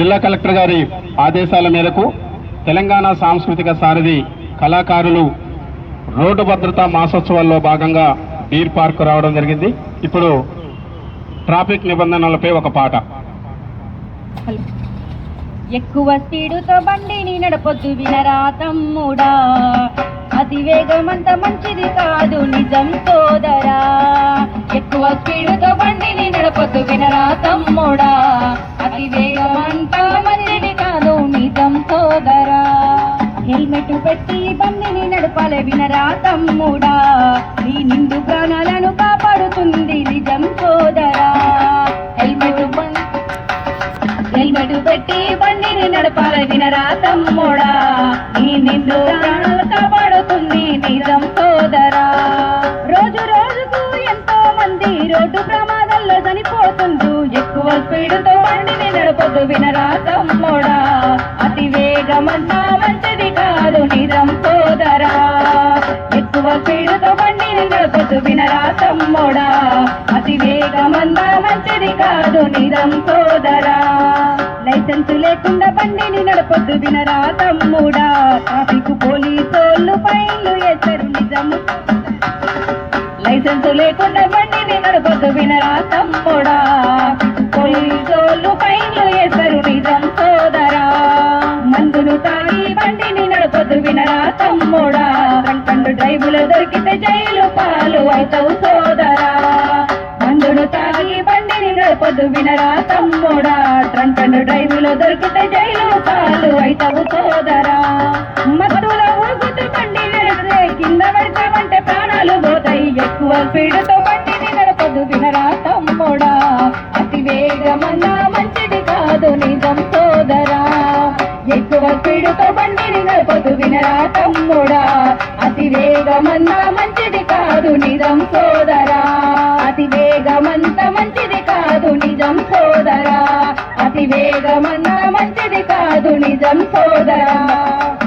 జిల్లా కలెక్టర్ గారి ఆదేశాల మేరకు తెలంగాణ సాంస్కృతిక సారథి కళాకారులు రోడ్డు భద్రతా మాసోత్సవాల్లో భాగంగా డీర్ పార్క్ రావడం జరిగింది. ఇప్పుడు ట్రాఫిక్ నిబంధనలపై ఒక పాట. ఎక్కువ స్పీడుతో బండిని నడపొద్దు వినరా తమ్ముడా. అతి వేగమంత మంచిది కాదు నిజం సోదరా. ఎక్కువ స్పీడుతో బండిని నడపొద్దు వినరా తమ్ముడా. హెల్మెట్ పెట్టి బండిని నడపాలి వినరా తమ్ముడా. నీ నిండు ప్రాణాలను కాపాడుతుంది నిజం సోదరా. హెల్మెట్ హెల్మెట్ పెట్టి బండిని నడపాలి వినరా తమ్ముడా. నీ నిండు ప్రాణాలు కాపాడుతుంది నిజం సోదరా. రోజు రోజుకు ఎంతో మంది రోడ్డు ప్రమాదంలో చనిపోతుండ్రు. ఎక్కువ స్పీడ్తో బండిని నడపొద్దు వినరా తమ్ముడా. అతి వేగమంతా మంచి స్పీడుతో బండిని తమ్ముడా అతి వేగమంతా మంచిది కాదు నిజం సోదరా. లైసెన్స్ లేకుండా బండిని నడపొద్దు వినరా తమ్ముడా ట్రాఫిక్ పోలీసోళ్ళు ఫైన్లు వేస్తారు నిజం. లైసెన్స్ లేకుండా బండిని నడపొద్దు వినరా తమ్ముడా పోలీసోళ్ళు ఫైన్లు వేస్తారు నిజం సోదరా. మందును తాగి బండిని నడపొద్దు వినరా కండు దొరికితే జైలు పాలు అవుతావు సోదరా. మందుడు తాగి బండిని నడపదు వినరా తమ్ముడా. ట్రంకను డ్రైవులో దొరికితే జైలు పాలు అవుతావు సోదరా. మత్తుల ఊగుతూ బండి నడిపితే కింద పడతామంటే ప్రాణాలు పోతాయి. ఎక్కువ స్పీడ్తో బండిని నడపదు వినరా తమ్ముడా. అతి వేగమన్నా ఎక్కువ బండిని నడపదు వినరా తమ్ముడా. అతి వేగమన్నా మంచిది కాదు నిజం సోదరా. అతి వేగమంత మంచిది కాదు నిజం సోదరా. అతి వేగమన్నా మంచిది కాదు నిజం సోదరా.